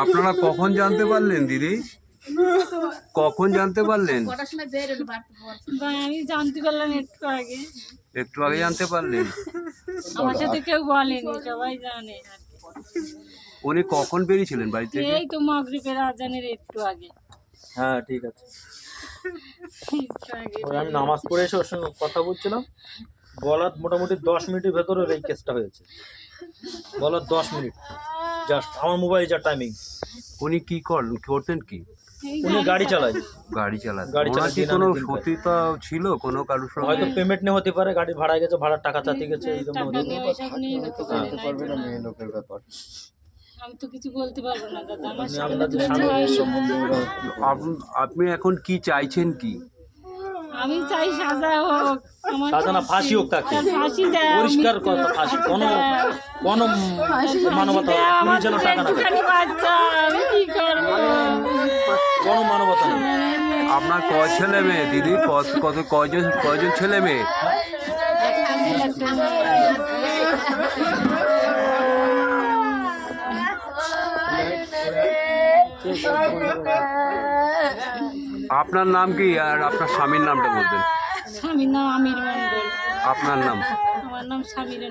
আপনারা কখন জানতে পারলেন দিদি? কখন জানতে পারলেন? আমি জানতে পারলাম একটু আগে। একটু আগে জানতে পারলেন? আমার সাথে কেউ বলেনি সবাই জানে। উনি কখন বেরিয়েছিলেন বাড়িতে এই তো মগরিবের আজানের একটু আগে। হ্যাঁ ঠিক আছে। ওই আমি নামাজ পড়ে এসে ওর সঙ্গে কথা বলছিলাম। বলার মোটামুটি দশ মিনিটের ভেতরে এই কেসটা হয়েছে। বলার দশ মিনিট। জাস্ট আমার মোবাইল যা টাইমিং উনি কি করেন করতেন কি? উনি গাড়ি চালায়। গাড়ি চালান গাড়ি চালান কি কোনো সতীতা ছিল কোনো কারোর হয়তো পেমেন্ট নিয়ে হতে পারে গাড়ি ভাড়া গেছে ভাড়ার টাকা চাতে গেছে এই জন্য হতে পারে। না পারবে না মেয়ে লোকের ব্যাপার। আমি তো কিছু বলতে পারব না দাদা। আমার আপনি সামনে তো কিছু সম্বন্ধে আপ- আপনি এখন কি চাইছেন কি? আমি চাই সাজা হোক আমার সাজা না, ফাঁসি হোক তাকে। ফাঁসি দেয় পরিষ্কার কথা ফাঁসি কোনো কোনো মানবতা নেই। পুলিশ যেন টাকা না দেয়। বাচ্চা আমি কি করব? কোনো মানবতা নেই। আপনার কয় ছেলে মেয়ে দিদি? কত কত কয়জন কয়জন ছেলে মেয়ে? আপনার নাম কি আর আপনার স্বামীর নামটা বলবেন? স্বামীর নাম আমির মন্ডল আপনার নাম? আমার নাম স্বামীর